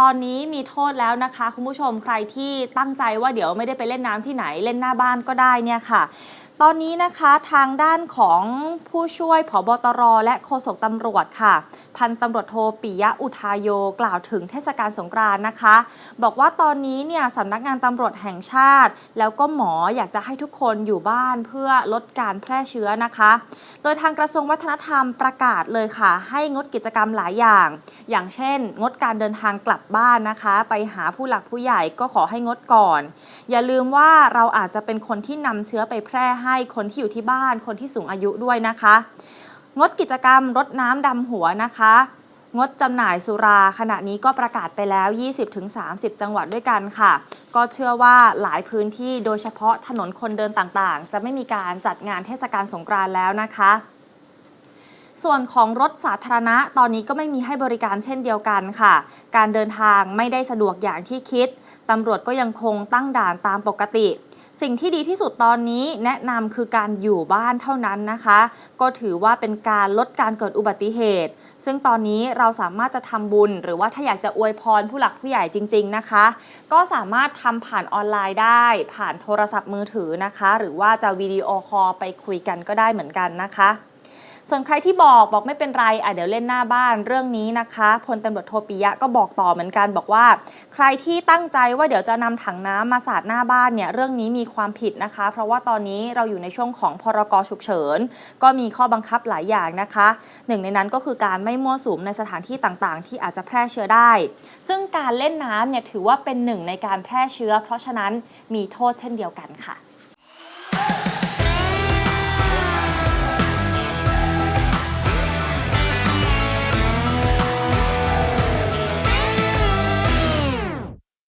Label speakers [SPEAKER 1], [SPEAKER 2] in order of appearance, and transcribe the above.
[SPEAKER 1] ตอนนี้มีโทษแล้วนะคะ คุณผู้ชมใครที่ตั้งใจว่าเดี๋ยวไม่ได้ไปเล่นน้ำที่ไหนเล่นหน้าบ้านก็ได้เนี่ยค่ะตอนนี้นะคะทางด้านของผู้ช่วยผบตร และโฆษกตำรวจค่ะ พันตำรวจโทปิยะอุทายโยกล่าวถึงเทศกาลสงกรานต์นะคะ บอกว่าตอนนี้เนี่ยสำนักงานตำรวจแห่งชาติ แล้วก็หมออยากจะให้ทุกคนอยู่บ้านเพื่อลดการแพร่เชื้อนะคะ โดยทางกระทรวงวัฒนธรรมประกาศเลยค่ะ ให้งดกิจกรรมหลายอย่าง อย่างเช่น งดการเดินทางกลับบ้านนะคะ ไปหาผู้หลักผู้ใหญ่ก็ขอให้งดก่อน อย่าลืมว่าเราอาจจะเป็นคนที่นำเชื้อไปแพร่ให้คนที่อยู่ที่บ้าน คนที่สูงอายุด้วยนะคะ งดกิจกรรมรดน้ำดำหัวนะคะ งดจำหน่ายสุราขณะนี้ก็ประกาศไปแล้ว 20-30 จังหวัดด้วยกันค่ะ ก็เชื่อว่าหลายพื้นที่โดยเฉพาะถนนคนเดินต่างๆ จะไม่มีการจัดงานเทศกาลสงกรานต์แล้วนะคะส่วนของรถสาธารณะตอนนี้ก็ไม่มีให้บริการเช่นเดียวกันค่ะ การเดินทางไม่ได้สะดวกอย่างที่คิด ตำรวจก็ยังคงตั้งด่านตามปกติ สิ่งที่ดีที่สุดตอนนี้แนะนำคือการอยู่บ้านเท่านั้นนะคะ ก็ถือว่าเป็นการลดการเกิดอุบัติเหตุ ซึ่งตอนนี้เราสามารถจะทำบุญ หรือว่าถ้าอยากจะอวยพรผู้หลักผู้ใหญ่จริง ๆนะคะ ก็สามารถทำผ่านออนไลน์ได้ ผ่านโทรศัพท์มือถือนะคะ หรือว่าจะวิดีโอคอลไปคุยกันก็ได้เหมือนกันนะคะ ส่วนใครที่บอกบอกไม่เป็นไรอะเดี๋ยวเล่นหน้าบ้านเรื่องนี้นะคะพลตำรวจโทปิยะก็บอกต่อเหมือนกันบอกว่า ใครที่ตั้งใจว่าเดี๋ยวจะนำถังน้ำมาสาดหน้าบ้านเนี่ยเรื่องนี้มีความผิดนะคะ เพราะว่าตอนนี้เราอยู่ในช่วงของพรกฉุกเฉิน ก็มีข้อบังคับหลายอย่างนะคะหนึ่งในนั้นก็คือการไม่มั่วสุมในสถานที่ต่างๆ ที่อาจจะแพร่เชื้อได้ ซึ่งการเล่นน้ำเนี่ยถือว่าเป็นหนึ่งในการแพร่เชื้อ เพราะฉะนั้นมีโทษเช่นเดียวกันค่ะ